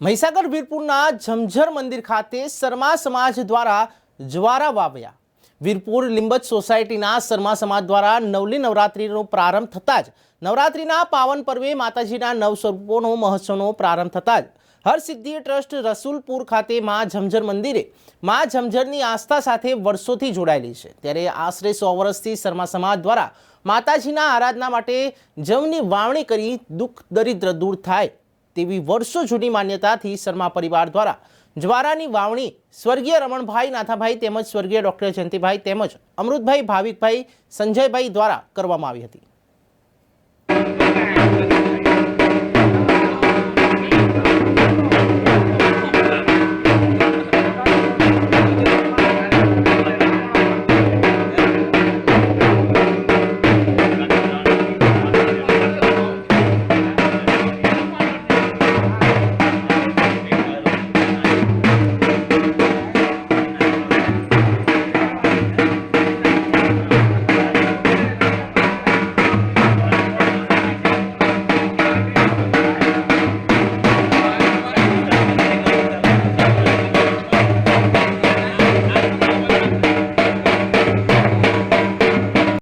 મહીસાગર વીરપુરના ઝમઝર મંદિર ખાતે શર્મા સમાજ દ્વારા જ્વારા વાવ્યા. વીરપુર લિંબત સોસાયટીના શર્મા સમાજ દ્વારા નવલી નવરાત્રિનો પ્રારંભ થતાં જ નવરાત્રિના પાવન પર્વે માતાજીના નવ સ્વરૂપોનો મહોત્સવનો પ્રારંભ થતાં જ હરસિદ્ધિ ટ્રસ્ટ રસુલપુર ખાતે મા ઝમઝર મંદિરે મા ઝમઝરની આસ્થા સાથે વર્ષોથી જોડાયેલી છે. ત્યારે આશરે સો વર્ષથી શર્મા સમાજ દ્વારા માતાજીના આરાધના માટે જવની વાવણી કરી દુઃખ દરિદ્ર દૂર થાય તેવી વર્ષો જૂની માન્યતાથી શર્મા પરિવાર દ્વારા જ્વારાની વાવણી સ્વર્ગીય રમણભાઈ નાથાભાઈ તેમજ સ્વર્ગીય ડૉક્ટર જયંતિભાઈ તેમજ અમૃતભાઈ ભાવિકભાઈ સંજયભાઈ દ્વારા કરવામાં આવી હતી.